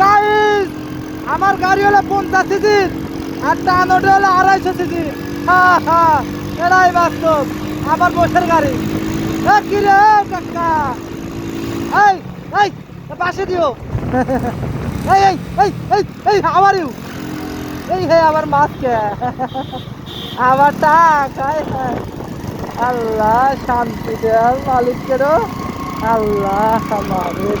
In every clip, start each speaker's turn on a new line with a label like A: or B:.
A: Guys আমার গাড়ি হলো পঞ্চাশ সিসির, আর টানোটা হলো আড়াইশো সিসির। হা হা বাস্তব, আমার বসের গাড়ি। এ রে কাকা? এই এই, পাশে দিও। এই এই এই এই এই, আবার ইউ। এই হে আমার মাছকে আমার টাকা আল্লাহ শান্তি দেয়াল মালিকেরও আল্লাহ মালিক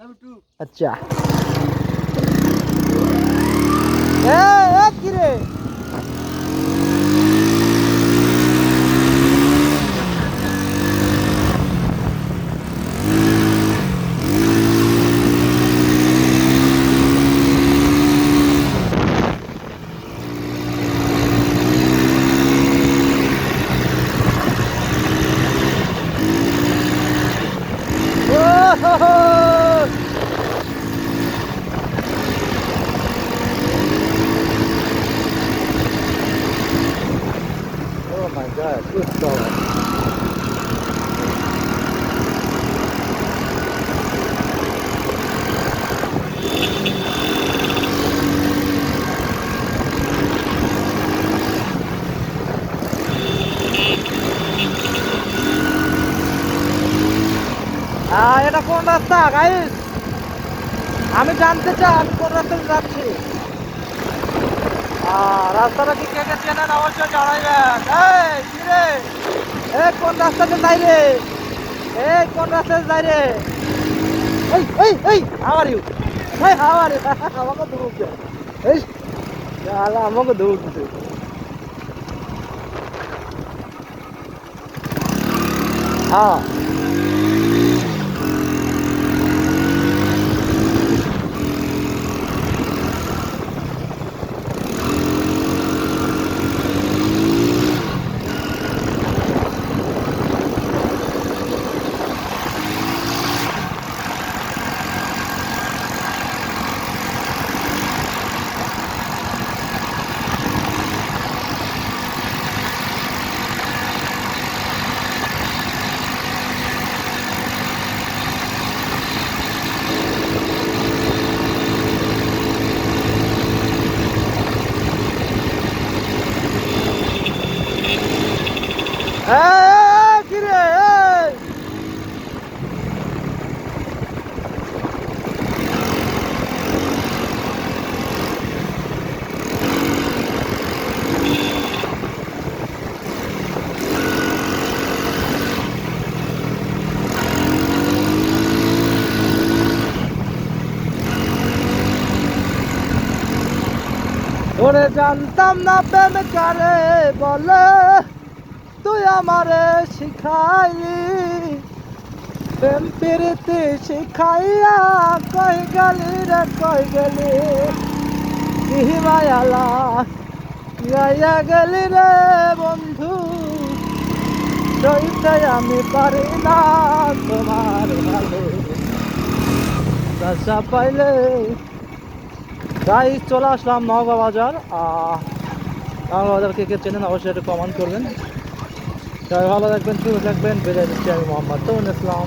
A: अच्छा ए, ए, किरे। আহ, এটা কোন রাস্তা গাইস আমি জানতে চাই আমি কোন রাস্তায় যাচ্ছি? রাস্তাটা কি কে কে চেনেন অবশ্যই জানাইবেন এই কি রে এই, কোন রাস্তাতে যাই রে? এই, কোন রাস্তাতে যাই রে? এই এই এই হাউ আর ইউ এই হাউ ইউ আমাকে দৌড় দে এই শালা আমাকে দৌড় দিতে হ্যাঁ এই, কি রে এই ওরে জানতাম না প্রেম কারে বলে। তুই আমারে শিখাইলি। প্রেম প্রীতি শিখাইয়া কই গলি রে, কই গলি? মায়ালা গাইয়া গেলি রে বন্ধু। সইতে আমি পারি না তোমার ভালো পাইলে তাই চলে আসলাম নওগাঁ বাজার। নওগাঁ বাজার কে কে চেনেন অবশ্যই একটু কমেন্ট করবেন। ভালো থাকবেন, সুস্থ থাকবেন। বেড়ে দিচ্ছি আমি মোহাম্মদ তরুণ ইসলাম।